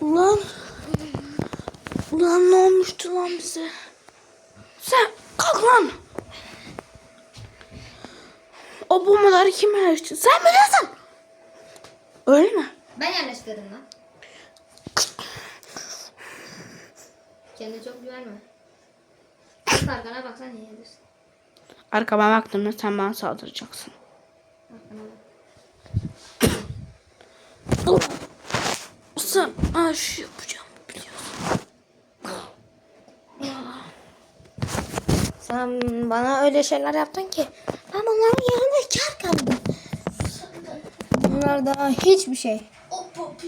Ulan. Ulan ne olmuştu lan bize? Sen kalk lan. O bombaları kim yerleştirdi? Sen biliyorsun. Öyle mi? Ben yerleştirdim lan. Kendine çok güvenme. Bak arkana baksan iyi gelirsin. Arkama baktığımda sen bana saldıracaksın. Arkana bak. Sen aa, şu yapacağım biliyorsun. Sen bana öyle şeyler yaptın ki ben onların yanında kar kaldım. Bunlar daha hiçbir şey. O papi.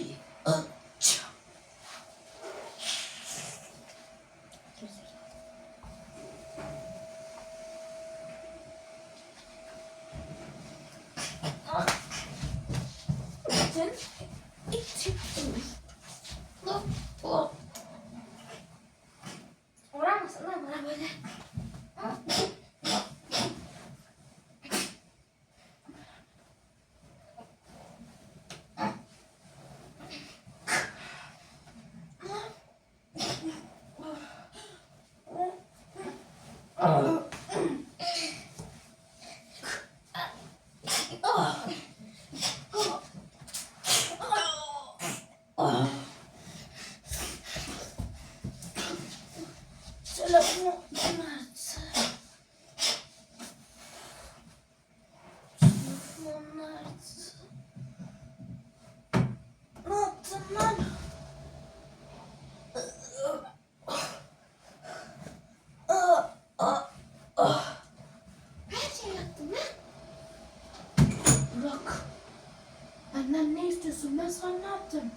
Uğramasın lan bana böyle. Telefonu nerede? Telefon nerede? Ne yaptın lan? Her şey yaptım lan. Bırak. Benden ne istiyorsun? Ben sana ne yaptım?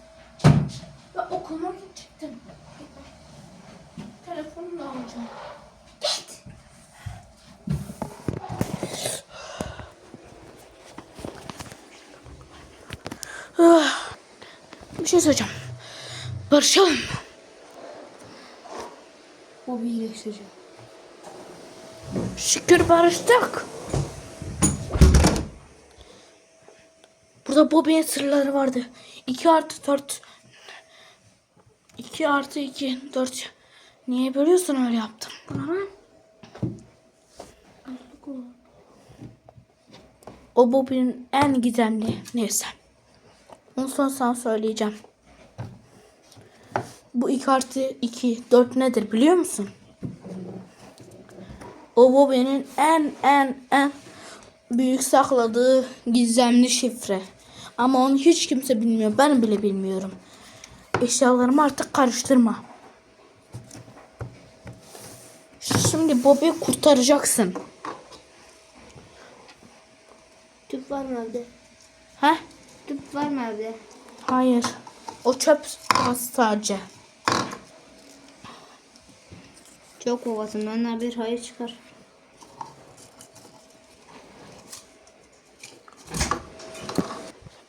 Ben okula gidecektim. Telefonu da alacağım. Ah, Bir şey söyleyeceğim. Barışalım mı? O bir iyileştireceğim. Şükür barıştık. Burada Bobby'nin sırları vardı. 2 artı 4. 2 artı 2 4. Niye bölüyorsun öyle yaptım? Ben. O Bobby'nin en gizemli. Neyse. Onu sonra sana söyleyeceğim. Bu 2 artı 2 4 nedir biliyor musun? O Bobby'nin en en en büyük sakladığı gizemli şifre. Ama onu hiç kimse bilmiyor. Ben bile bilmiyorum. Eşyalarımı artık karıştırma. Şimdi Bobby'yi kurtaracaksın. Tüp var mı evde? He? Tüp var mı evde? Hayır. O çöp sadece. Çok kovasın. Benden bir hayır çıkar.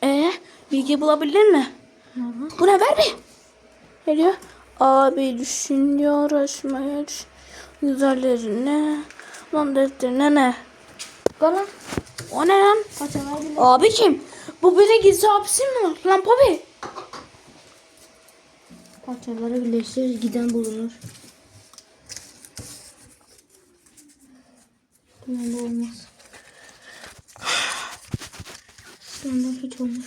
Ee, bilgi bulabildin mi? Bu ne ver bir. Geliyor. Abi düşünüyor aşmaya güzellerine. Lan ne? Gala. O ne lan? Abi kim? Bu de gizli abisi mi var? Lan Bobby. Parçaları birleştirir giden bulunur. Bundan bu olmaz. Bundan hiç olmaz.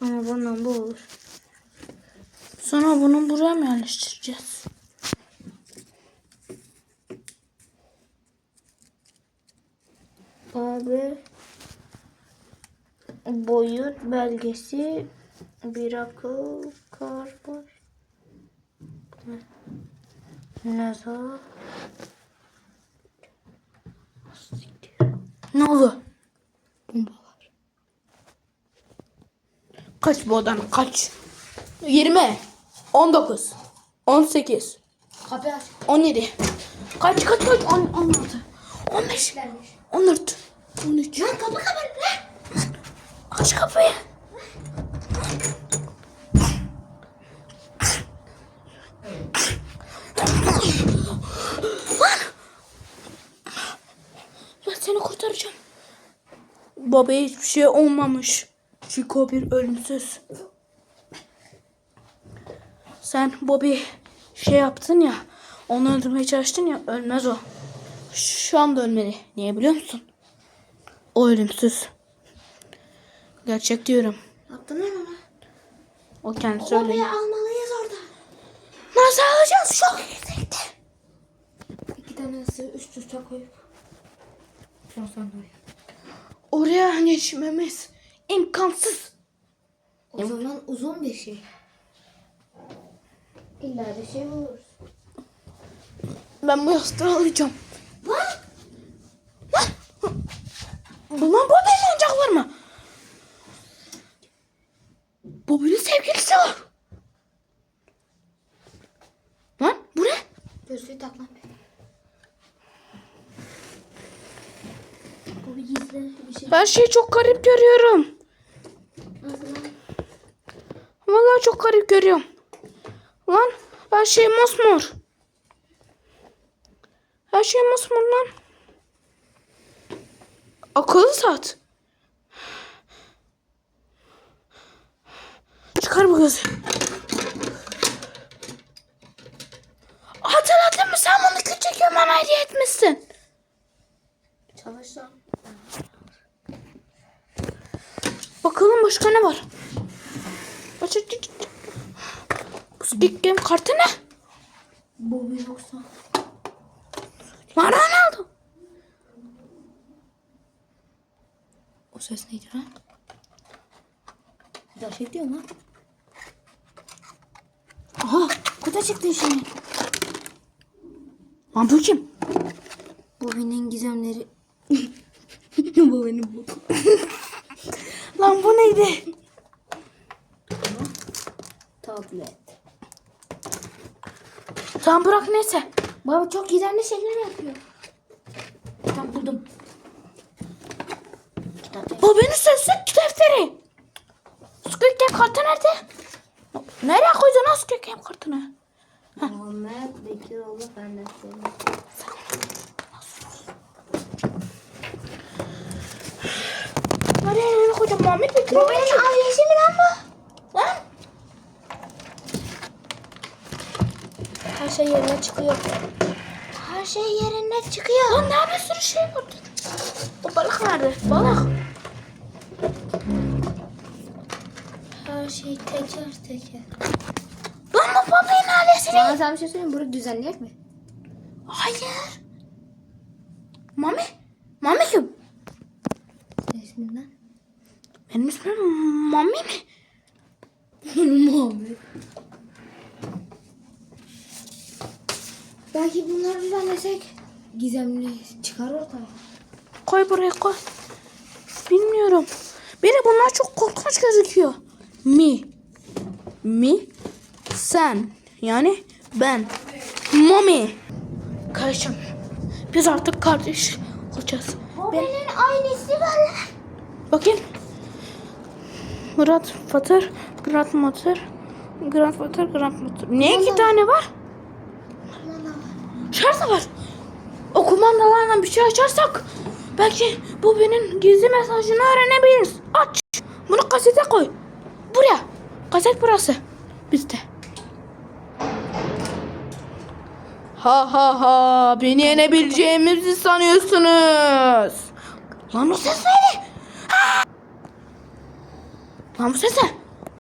Ama bundan bu olur. Sonra bunu buraya mı yerleştireceğiz? Abi boyut belgesi bir akıl karbaş Nazar Ne oldu? Bombalar. Kaç bu odan kaç? 20 19 18 Kapı aç. 17 Kaç kaç kaç? 10, 16 15 Vermiş. 14 13 Lan kapı kapat lan Aç kapıyı. Ben seni kurtaracağım. Babaya hiçbir şey olmamış. Çünkü o bir ölümsüz. Sen Bobby şey yaptın ya. Onu öldürmeye çalıştın ya. Ölmez o. Şu anda ölmeli. Niye biliyor musun? O ölümsüz. Gerçek diyorum. Yaptın lan ona. O kendisi öyle. Bobby'yi almalıyız orada. Nasıl alacağız? Çok yüksekte. İki tane ısı üst üste koyup. Son sonra Oraya geçmemiz imkansız. O zaman uzun bir şey. İlla bir şey buluruz. Ben bu yastığı alacağım. Lan! Lan! Ulan Bobby'nin oyuncaklar mı? Bobby'nin sevgilisi var. Lan bu ne? Gözlüğü tak lan. Bu bir gizli bir şey. Ben şeyi çok garip görüyorum. Nasıl lan? Vallahi çok garip görüyorum. Lan her şey mosmor. Her şey mosmor lan. Akıllı saat. Çıkar bu gözü. Hatırladın mı sen küçükken bana hediye etmişsin. Çalış lan. Bakalım başka ne var? Squid Game kartı ne? Bu bir yoksa. Bana ne oldu? O ses neydi lan? Bir daha şey diyor lan. Aha kutu çıktı şimdi. Lan bu kim? Bobby'nin gizemleri. bu. Lan bu neydi? Tablet. Tamam bırak neyse. Baba çok gizemli şeyler yapıyor. Tamam buldum. Benim sözlük defteri. Squid Game kartı nerede? Nereye koydun o Squid Game kartını? Muhammed Bekiroğlu benden senin. Nereye nereye koyacağım Muhammed Bekir? Bu benim ailesi mi lan bu? Lan. Her şey yerine çıkıyor. Her şey yerine çıkıyor. Lan ne bir sürü şey var. O balık nerede? Balık. Her şey teker teker. Ailesi ne? Sana bir şey söyleyeyim Bunu düzenleyecek mi? Hayır. Mami? Mami kim? Ne ismin lan? Benim ismim Mami mi? Muhammed. Belki bunları düzenlesek gizemli çıkar ortaya. Koy buraya koy. Bilmiyorum. Beni bunlar çok korkunç gözüküyor. Mi. Mi. Sen. Yani ben. Mami. Kardeşim. Biz artık kardeş olacağız. Ben... ailesi var. Bakayım. Murat Fatır, Grant Motor, Grant Fatır, Grant Motor. Niye iki tane var? Şarj da var. O kumandalarla bir şey açarsak belki bu benim gizli mesajını öğrenebiliriz. Aç. Bunu kasete koy. Buraya. Kaset burası. Bizde. Ha ha ha. Beni yenebileceğimizi sanıyorsunuz. Lan o ses neydi? Ha! Lan bu ses ne?